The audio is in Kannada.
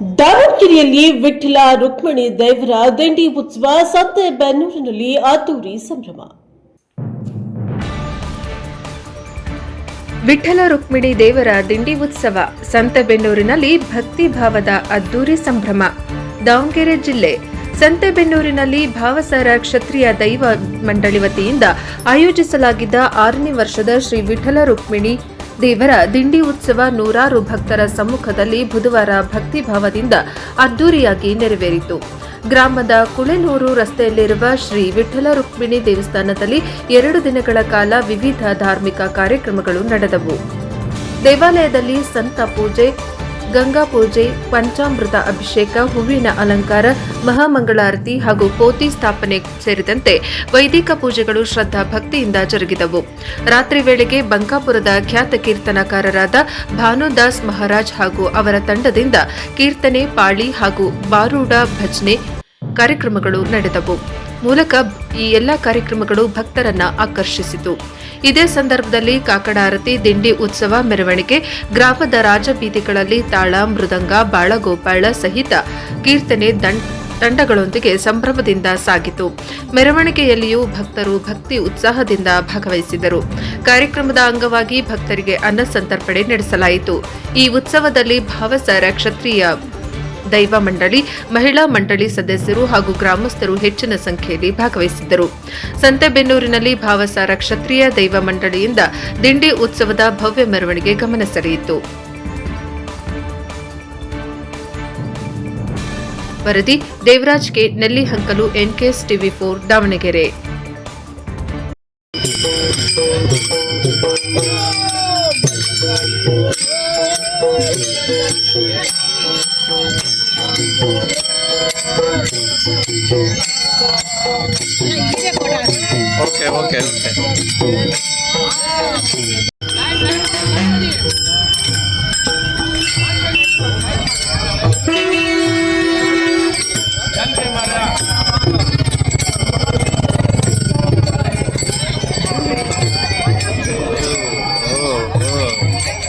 ದಾವಣಗೆರೆಯಲ್ಲಿ ವಿಠಲ ರುಕ್ಮಿಣಿ ದೇವರ ದಂಡಿ ಉತ್ಸವ ಸಂತೆ ಬೆನ್ನೂರಿನಲ್ಲಿ ಅದ್ದೂರಿ ಸಂಭ್ರಮ. ವಿಠಲ ರುಕ್ಮಿಣಿ ದೇವರ ದಿಂಡಿ ಉತ್ಸವ ಸಂತೆಬೆನ್ನೂರಿನಲ್ಲಿ ಭಕ್ತಿ ಭಾವದ ಅದ್ದೂರಿ ಸಂಭ್ರಮ. ದಾವಣಗೆರೆ ಜಿಲ್ಲೆ ಸಂತೆಬೆನ್ನೂರಿನಲ್ಲಿ ಭಾವಸಾರ ಕ್ಷತ್ರಿಯ ದೈವ ಮಂಡಳಿ ವತಿಯಿಂದ ಆಯೋಜಿಸಲಾಗಿದ್ದ ಆರನೇ ವರ್ಷದ ಶ್ರೀ ವಿಠಲ ರುಕ್ಮಿಣಿ ದೇವರ ದಿಂಡಿ ಉತ್ಸವ ನೂರಾರು ಭಕ್ತರ ಸಮ್ಮುಖದಲ್ಲಿ ಬುಧವಾರ ಭಕ್ತಿ ಭಾವದಿಂದ ಅದ್ದೂರಿಯಾಗಿ ನೆರವೇರಿತು. ಗ್ರಾಮದ ಕುಳೆನೂರು ರಸ್ತೆಯಲ್ಲಿರುವ ಶ್ರೀ ವಿಠಲ ರುಕ್ಮಿಣಿ ದೇವಸ್ಥಾನದಲ್ಲಿ ಎರಡು ದಿನಗಳ ಕಾಲ ವಿವಿಧ ಧಾರ್ಮಿಕ ಕಾರ್ಯಕ್ರಮಗಳು ನಡೆದವು. ದೇವಾಲಯದಲ್ಲಿ ಸಂತ ಪೂಜೆ ಗಂಗಾ ಪೂಜೆ, ಪಂಚಾಮೃತ ಅಭಿಷೇಕ, ಹೂವಿನ ಅಲಂಕಾರ, ಮಹಾಮಂಗಳಾರತಿ ಹಾಗೂ ಕೋತಿ ಸ್ಥಾಪನೆ ಸೇರಿದಂತೆ ವೈದಿಕ ಪೂಜೆಗಳು ಶ್ರದ್ಧಾ ಭಕ್ತಿಯಿಂದ ಜರುಗಿದವು. ರಾತ್ರಿ ವೇಳೆಗೆ ಬಂಕಾಪುರದ ಖ್ಯಾತ ಕೀರ್ತನಕಾರರಾದ ಭಾನುದಾಸ್ ಮಹಾರಾಜ್ ಹಾಗೂ ಅವರ ತಂಡದಿಂದ ಕೀರ್ತನೆ, ಪಾಳಿ ಹಾಗೂ ಬಾರೂಡ ಭಜನೆ ಕಾರ್ಯಕ್ರಮಗಳು ನಡೆದವು. ಮೂಲಕ ಈ ಎಲ್ಲ ಕಾರ್ಯಕ್ರಮಗಳು ಭಕ್ತರನ್ನ ಆಕರ್ಷಿಸಿತು. ಇದೇ ಸಂದರ್ಭದಲ್ಲಿ ಕಾಕಡಾರತಿ ದಿಂಡಿ ಉತ್ಸವ ಮೆರವಣಿಗೆ, ಗ್ರಾಮದ ರಾಜಬೀದಿಗಳಲ್ಲಿ ತಾಳ, ಮೃದಂಗ, ಬಾಳಗೋಪಾಳ ಸಹಿತ ಕೀರ್ತನೆ ತಂಡಗಳೊಂದಿಗೆ ಸಂಭ್ರಮದಿಂದ ಸಾಗಿತು. ಮೆರವಣಿಗೆಯಲ್ಲಿಯೂ ಭಕ್ತರು ಭಕ್ತಿ ಉತ್ಸಾಹದಿಂದ ಭಾಗವಹಿಸಿದರು. ಕಾರ್ಯಕ್ರಮದ ಅಂಗವಾಗಿ ಭಕ್ತರಿಗೆ ಅನ್ನ ಸಂತರ್ಪಣೆ ನಡೆಸಲಾಯಿತು. ಈ ಉತ್ಸವದಲ್ಲಿ ಭಾವಸಾರ ಕ್ಷತ್ರಿಯ ದೈವ ಮಂಡಳಿ, ಮಹಿಳಾ ಮಂಡಳಿ ಸದಸ್ಯರು ಹಾಗೂ ಗ್ರಾಮಸ್ಥರು ಹೆಚ್ಚಿನ ಸಂಖ್ಯೆಯಲ್ಲಿ ಭಾಗವಹಿಸಿದ್ದರು. ಸಂತೆಬೆನ್ನೂರಿನಲ್ಲಿ ಭಾವಸಾರ ಕ್ಷತ್ರಿಯ ದೈವ ಮಂಡಳಿಯಿಂದ ದಿಂಡಿ ಉತ್ಸವದ ಭವ್ಯ ಮೆರವಣಿಗೆ ಗಮನ ಸೆಳೆಯಿತು. ವರದಿ, Devaraj K. Nellihankalu, NKS TV four, Davanagere. Okay okay okay